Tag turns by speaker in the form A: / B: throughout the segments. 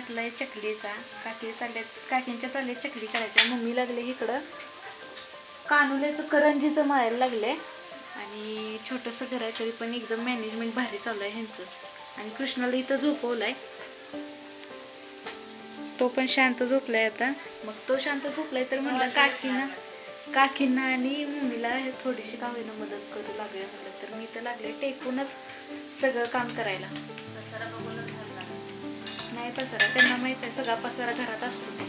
A: घाणा घातलाय चकलीचा काकी चालले काकींच्या चालले चकली करायच्या. मम्मी लागले इकडं. कानुल्याचं करंजीचं मारायला लागले आणि छोटंसं घर आहे तरी पण एकदम मॅनेजमेंट भारी चालू आहे ह्यांचं. आणि कृष्णाला इथं झोपवलाय. तो पण शांत झोपलाय आता. मग तो शांत झोपलाय तर म्हणलं काकीना काकींना आणि मम्मीला हे थोडीशी का होईना मदत करू लागले म्हणलं. तर मी तर लागले टेकूनच सगळं काम करायला. नाही पसारा त्यांना माहीत आहे सगळा पसारा घरात असतो. ते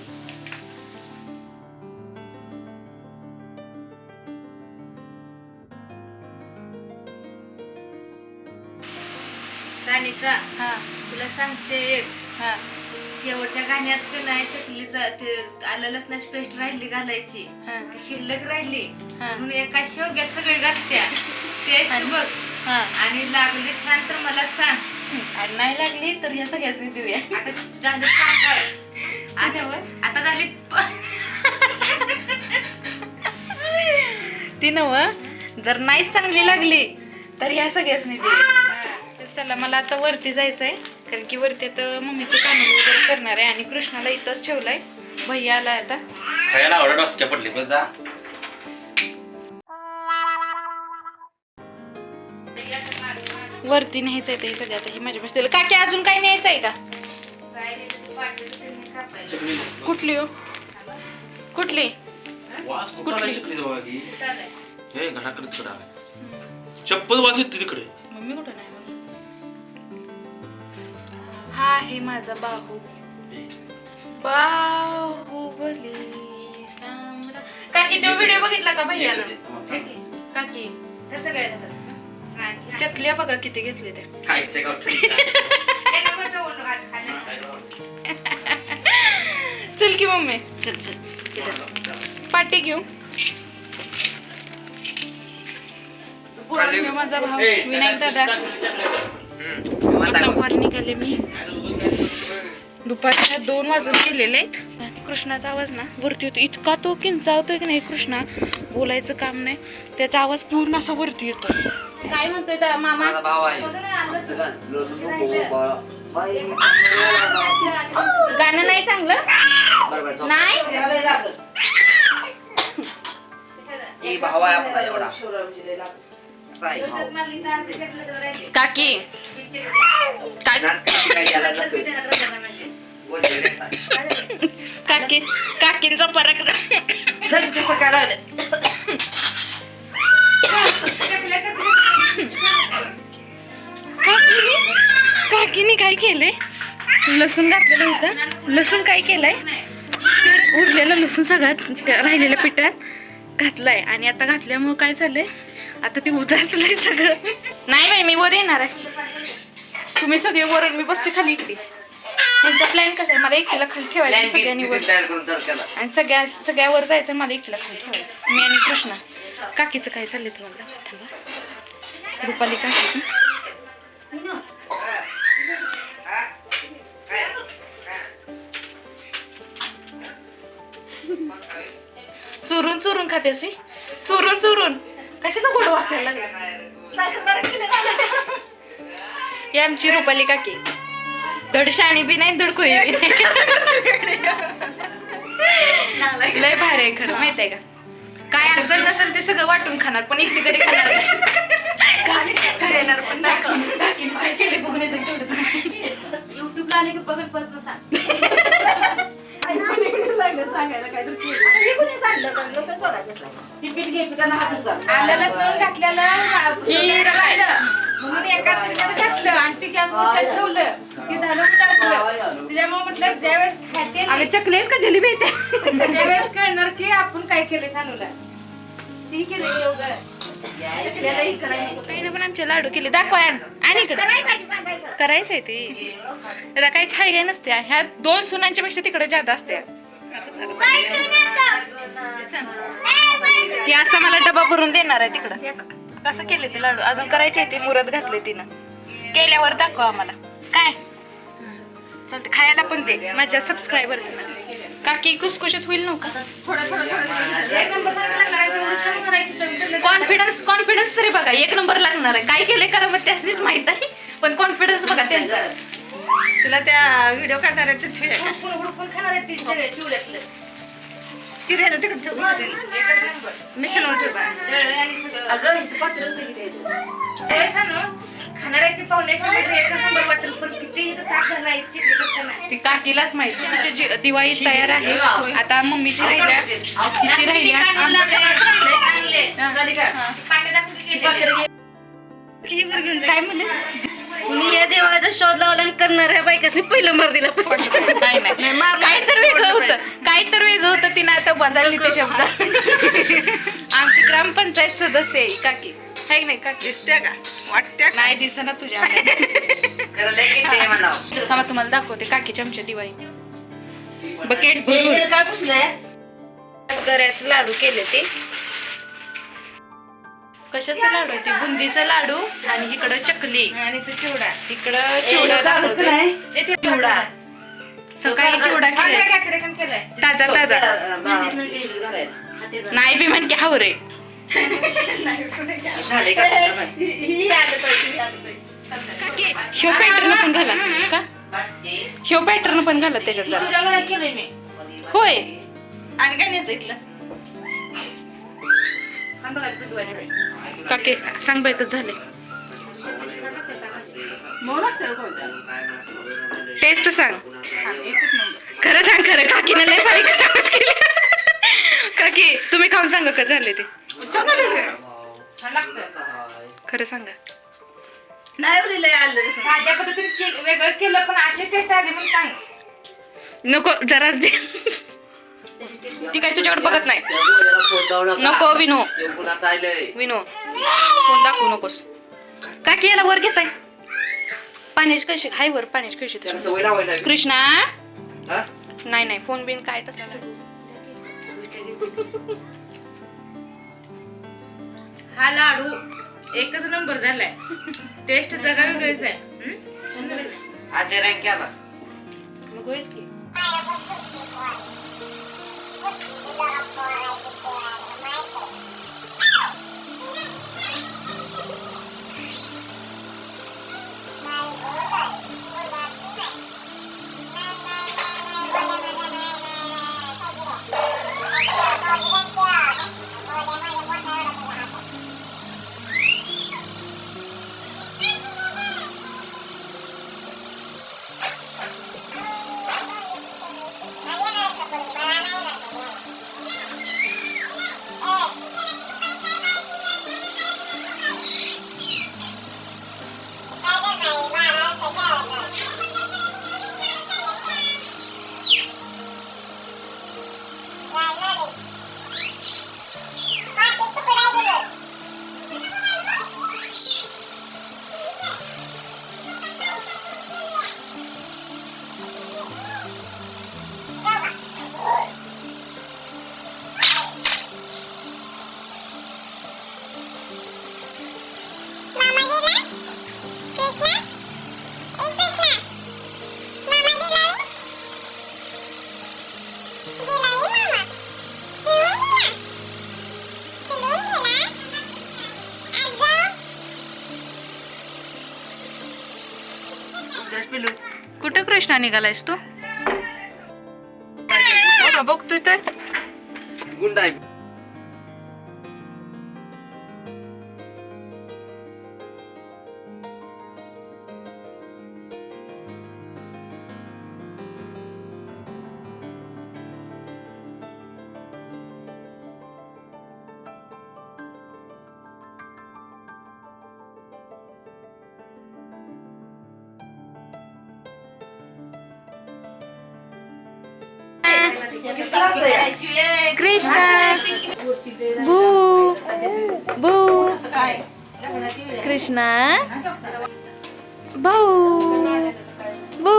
B: राणिका
A: हा.
B: तुला सांगते एक
A: हा.
B: शेवटच्या गाण्यात की नाही चकलीचं ते आलं लसणाची पेस्ट राहिली घालायची.
A: हा.
B: ती शिल्लक राहिली.
A: हा.
B: म्हणून एका शेवग्यात सगळे घालत्या टेस्ट बघ.
A: हा.
B: आणि लागली छान तर मला सांग.
A: आणि नाही लागली तर ह्या सगळ्याच देऊया.
B: आता झालं. आता आता झाली प-
A: ती नव जर नाही चांगली लागली तर ह्या सगळ्याच देऊया. तर चला मला आता वरती जायचंय कारण की वरती आता मम्मीचं कानून वगैरे करणार आहे आणि कृष्णाला इथंच ठेवलंय. भैया आलाय आता.
C: खायला आवडत पडली पण जा.
A: वरती न्यायचंय ते सगळं आता हे माझ्या बसलेलं काकी अजून का
B: काय ते ते नाही कापायला.
A: कुठली हो कुठली कुठली?
C: की. हे घराकडे तिकडे चप्पल वास येते तिकडे
A: मम्मी कुठं नाही हा आहे माझा बाहू बाहुबली काकी तो व्हिडिओ बघितला का भैयानं काकी
B: हे सगळं येतं. राणी.
A: चकल्या बघा किती घेतले ते.
C: खायच्या गावठी.
B: नको ठेवू नका, खाण्याचं.
A: चल की मम्मी. चल चल. पाटी घेऊ. माझा भाऊ. विनायक दादा. वर निघाले मी. दुपारच्या दोन वाजून गेलेले आहेत. कृष्णाचा आवाज ना वरती होतो इतका तो किंचावतोय की नाही कृष्णा बोलायचं काम नाही. त्याचा आवाज पूर्ण असा वरती येतोय. काय म्हणतोय दा- मामा
C: माझा भाव आहे.
B: बघ ना, आलं
A: गाणं नाही चांगलं? नाही?
C: ए भाव आहे आपला एवढा.
B: तर.
A: काकी. काय
C: काय यायला जातोय?
B: पिच्चे नका रडा
A: काकीने काकीने काय केलंय? लसूण घातलेलं होतं. लसूण काय केलंय? उरलेलं लसूण सगळ्यात त्या राहिलेल्या पिठात घातलंय. आणि आता घातल्यामुळं काय झालंय? आता ते उदासलंय सगळं. नाही बाई मी वर येणार आहे. तुम्ही सगळे वर मी बसते खाली इकडे. त्यांचा प्लॅन कसा आहे? मला एकटीला खाली ठेवायला आणि सगळ्यांनी वर. आणि सगळ्या सगळ्यावर जायचं मला एकटीला खाली ठेवायचं. मी आणि कृष्णा. काकीचं काय चाललंय तुम्हाला? थांबा. रुपाली काकीचं चुरून चुरून खातेस मी चुरून चुरून. कशाचा गोड वासायला लागला? आमची रुपाली काकी. धडशाणी बी नाही धड बी नाही. लय भारी आहे खरं. माहीत आहे का? काय असेल नसेल ते सगळं वाटून खाणार पण एकटी कधी खाणार नाही. येणार पण नाही का? काकीने काय केले बघण्याचं तेवढंच.
B: युट्यूबला आले की बघत परत सांग. आलं लसूण घातलेलं
A: ही
B: राहिलं. म्हणून एका घातलं आणि ती गॅसवर ठेवलं. की झालं त्याच्यामुळे म्हटलं ज्यावेळेस खाते
A: अगं चकली का? जिलेबी येते.
B: त्यावेळेस कळणार की आपण काय केलंय सानूला ती केलं काही
A: ना पण आमचे लाडू केले. दाखवा आणि. आण इकडे. करायचंय ते. त्याला काही छाई काय नसते. ह्या दोन सुनांच्या पेक्षा तिकडे जादा असते. हे असं मला डबा भरून देणार आहे तिकडं. कसं केले ते लाडू. अजून करायचे ते मुरत घातले तिनं. केल्यावर दाखव आम्हाला. काय? चालते खायला पण दे. माझ्या सबस्क्रायबर्स काकी कुसकुशीत होईल नव्हता?
B: एक नंबर चांगला करायचं एवढं छान करायचं
A: कॉन्फिडन्स कॉन्फिडन्स तरी बघा एक नंबर लागणार आहे. काय केलंय करा मग त्यासनीच माहीत आहे पण कॉन्फिडन्स बघा त्यांचा.
D: तुला त्या व्हिडिओ काढणाऱ्याचं ठेव
B: हुडकून हुडकून खाणार आहे ती सगळे चिवड्यातलं
D: ती रेणू तिकडे ठेव
B: सांग खाणाऱ्याची पाहुणे एकच नंबर वाटेल पण किती इथं ताक झाला चिकली करताना
A: ती काकीलाच माहिती जी- दिवाळी तयार आहे आता मम्मीची राहिल्या. तिची राहिल्या काय म्हणले
D: कुणी या देवाचा शोध लावला आणि करणाऱ्या बायकासनी पहिलं मार दिला पाहिजे.
A: नाही नाही. काय तर वेगळं होतं. काय तर वेगळं होतं. तिने आता बदलली ते शब्द आमची ग्रामपंचायत सदस्य आहे काकी. आहे की नाही काकी?
D: दिसत्या का? वाटत्या का?
A: नाही दिसना तुझ्या. थांबा तुम्हाला दाखवते. काकीच्या आमच्या दिवाळी. बकेट भरून
C: काय पुसलंय?
A: गऱ्याचे लाडू केले ते. कशाचं लाडू? आहे ते बुंदीचा लाडू आणि इकडं चकली.
B: आणि तो चिवडा.
A: इकडं चिवडा दाखवते
B: ते
A: चिवडा सकाळी चिवडा केलाय.
B: केलाय.
A: ताजा ताजा.
C: झाले
A: नाही बी म्हण की हाव रे.
B: ही ही
A: ह्यो पॅटर्न पण घाला. का? ह्यो पॅटर्न पण घाला त्याच्यात जरा.
B: चिवडा गोळा केलंय मी.
A: होय.
D: आणि काय न्यायचं इथलं?
B: बघा दूध.
A: काके सांग तर झाले. टेस्ट सांग. खरं सांग खरं. काकीने लय केलं. काकी तुम्ही खाऊन सांगा का? झाले ते खरं सांगा.
D: नाही एवढी लय आलं रे.
B: साध्या पद्धतीने के- वेगळं केलं पण अशी टेस्ट आली म्हणून सांग.
A: नको जराच दे. ती काय तुझ्याकडे बघत नाही. नको विनो. विनो फोन दाखवू नकोस. काकी याला वर घेताय. पाण्याची कशी हाय वर पाण्याची कशी तुझी? कृष्णा?
C: हा?
A: नाही नाही फोन बिन काय तसं नाही.
B: हा लाडू एकच नंबर झालाय. टेस्ट जगा वेगळीच आहे.
C: आजच्या रँक
A: मग होईच की. कुठं कृष्णा निघालायस तू? बघा, बघतोय तर
C: गुंड
A: कृष्णा बू बू कृष्णा भाऊ बू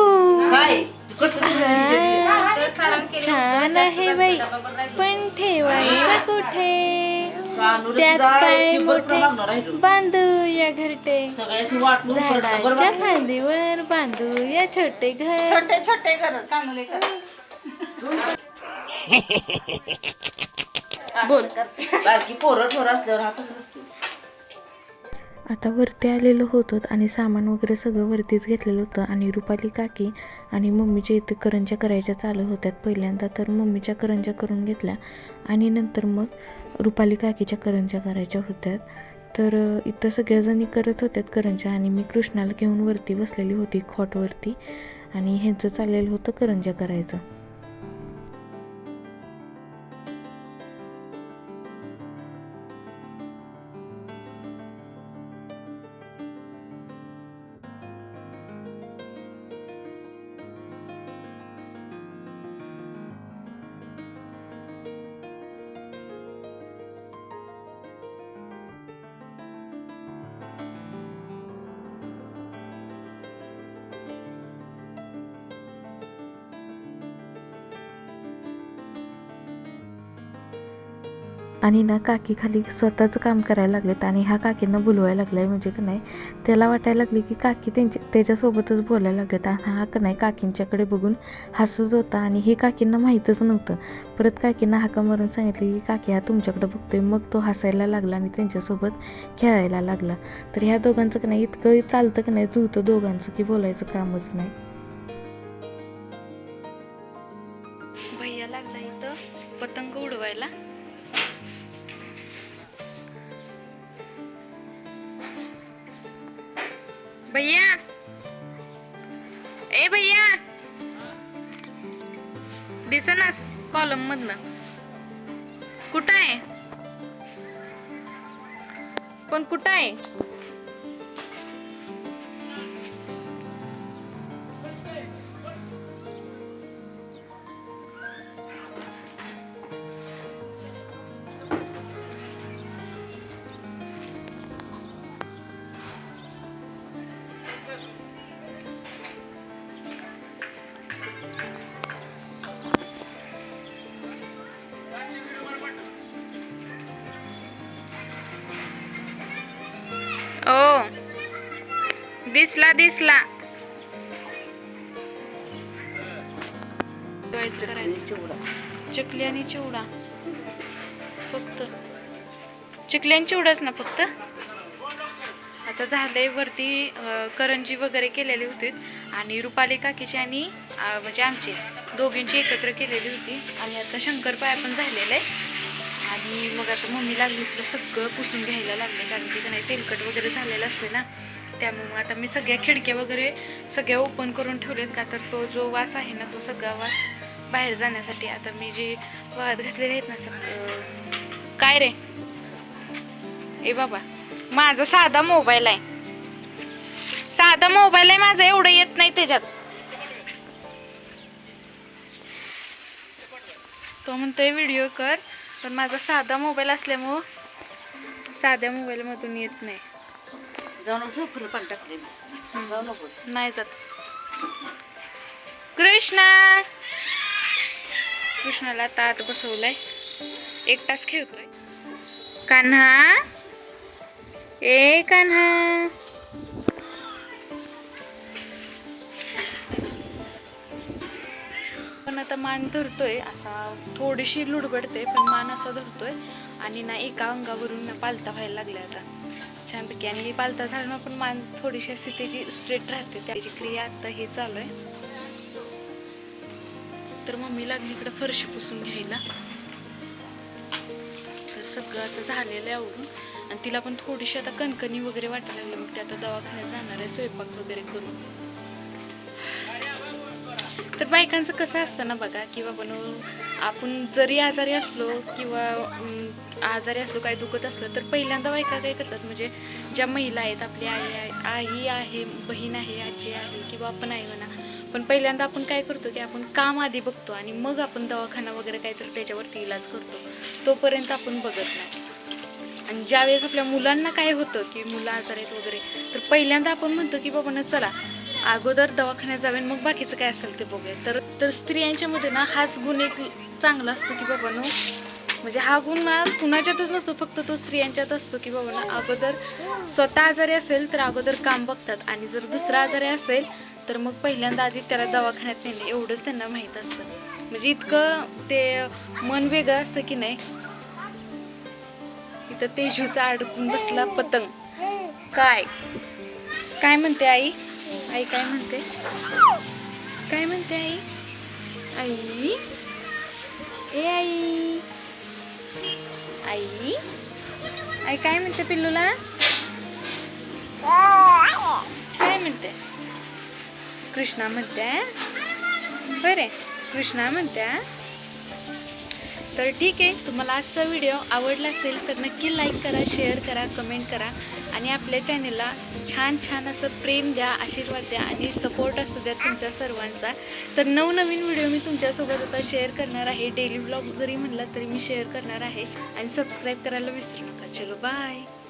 A: छान आहे बाई पण ठेवायचं कुठे? त्यात काय मोठे बांधूया घरटे? झाडाच्या फांदीवर बांधूया छोटे घर.
D: छोटे छोटे घर कानुले
A: बोल.
C: बाकी पोरं ठोर असल्यावर हातच नसतो
A: आता वरती आलेलो होतो आणि सामान वगैरे सगळं वरतीच घेतलेलं होतं आणि रुपाली काकी आणि मम्मीच्या इथे करंज्या करायच्या चालू होत्यात पहिल्यांदा तर मम्मीच्या करंज्या करून घेतल्या आणि नंतर मग रुपाली काकीच्या करंज्या करायच्या होत्या तर इथं सगळ्याजणी करत होत्यात करंज्या आणि मी कृष्णाला घेऊन वरती बसलेली होती खॉटवरती आणि ह्यांचं चाललेलं होतं करंज्या करायचं. आणि ना काकी खाली स्वतःचं काम करायला लागलेत आणि हा काकींना बोलवायला लागलाय म्हणजे का नाही त्याला वाटायला लागली की काकी त्यांच्या त्याच्यासोबतच बोलायला लागलेत. आणि हा का नाही काकींच्याकडे बघून हसत होता आणि हे काकींना माहीतच नव्हतं. परत काकींना हाका मारून सांगितलं की काकी हा तुमच्याकडे बघतोय. मग तो हसायला लागला आणि त्यांच्यासोबत खेळायला लागला. तर ह्या दोघांचं का नाही इतकं चालतं का नाही जुळतं दोघांचं की बोलायचं कामच नाही. पण कुठं आहे? दिसला दिसला. चकली आणि चिवडा. फक्त. चकली आणि चिवडाच ना फक्त? आता झालंय वरती करंजी वगैरे केलेली होती आणि रुपाली काकीची आणि म्हणजे आमची दोघींची एकत्र केलेली होती. आणि आता शंकरपाया पण झालेलं आहे आणि मग आता मम्मी लागली तिला सगळं पुसून घ्यायला लागले कारण की नाही तेलकट वगैरे झालेलं असते ना. त्यामुळे मग आता मी सगळ्या खिडक्या वगैरे सगळ्या ओपन करून ठेवलेत का तर तो जो वास आहे ना तो सगळा वास बाहेर जाण्यासाठी. आता मी जे वाहत घातलेले आहेत ना सग काय रे? ए बाबा माझा साधा मोबाईल आहे. साधा मोबाईल आहे माझा एवढं येत नाही त्याच्यात. तो म्हणतोय व्हिडिओ कर. पण माझा साधा मोबाईल असल्यामुळं साध्या मोबाईलमधून येत नाही.
D: जाऊन पण टाकले. जाऊ नकोस
A: नाही जात. कृष्णा! कृष्णाला आत बसवलाय. एकटाच खेळतोय. कान्हा? ए कान्हा! पण आता मान धरतोय असा थोडीशी लुडबडते पण मान असा धरतोय. आणि ना एका अंगावरून ना पालता व्हायला लागला आता. छानपैकी. आणि पालता झाला ना पण मान थोडीशी अशी त्याची स्ट्रेट राहते त्याची क्रिया आता हे चालू आहे. तर मम्मी लागली इकडे फरशी पुसून घ्यायला. तर सगळं आता झालेलं आहे आवडून आणि तिला पण थोडीशी आता कणकणी वगैरे वाटायला लागली. मग ते आता दवाखान्यात जाणार आहे स्वयंपाक वगैरे करून. तर बायकांचं कसं असतं ना बघा की बाबा आपण जरी आजारी असलो किंवा आजारी असलो काही दुखत असलं तर पहिल्यांदा बायका काय करतात म्हणजे ज्या महिला आहेत आपली आई आई आहे बहीण आहे आजी आहे किंवा आपण आहे म्हणा पण पहिल्यांदा आपण काय करतो की आपण काम आधी बघतो आणि मग आपण दवाखाना वगैरे काहीतरी त्याच्यावरती इलाज करतो. तोपर्यंत आपण बघत नाही. आणि ज्यावेळेस आपल्या मुलांना काय होतं की मुलं आजार आहेत वगैरे तर पहिल्यांदा आपण म्हणतो की बाबा ना चला अगोदर दवाखान्यात जावेन मग बाकीचं काय असेल ते बघूया. तर तर स्त्रियांच्या मध्ये ना हाच गुण एक चांगला असतो की बाबा नो म्हणजे हा गुण ना कुणाच्यातच नसतो फक्त तो स्त्रियांच्यात असतो की बाबा ना. अगोदर स्वतः आजारी असेल तर अगोदर काम बघतात आणि जर दुसरा आजारी असेल तर मग पहिल्यांदा आधी त्याला दवाखान्यात नेणे एवढंच त्यांना माहीत असतं. म्हणजे इतकं ते मन वेगळं असतं की नाही. इथं तेजूचा अडकून बसला पतंग. काय? काय म्हणते आई? आई काय म्हणते? काय म्हणते आई? आई? ए आई? आई? आई काय म्हणते पिल्लूला? काय म्हणते? कृष्णा म्हणते बरे. कृष्णा म्हणते तर ठीक आहे तुम्हाला आजचा व्हिडिओ आवडला असेल तर नक्की लाईक करा शेअर करा कमेंट करा. आणि आपल्या चॅनेलला छान छान असं प्रेम द्या आशीर्वाद द्या आणि सपोर्ट असू द्या तुमच्या सर्वांचा. तर नवनवीन व्हिडिओ मी तुमच्यासोबत आता शेअर करणार आहे. डेली ब्लॉग जरी म्हणला तरी मी शेअर करणार आहे. आणि सबस्क्राईब करायला विसरू नका. चलो बाय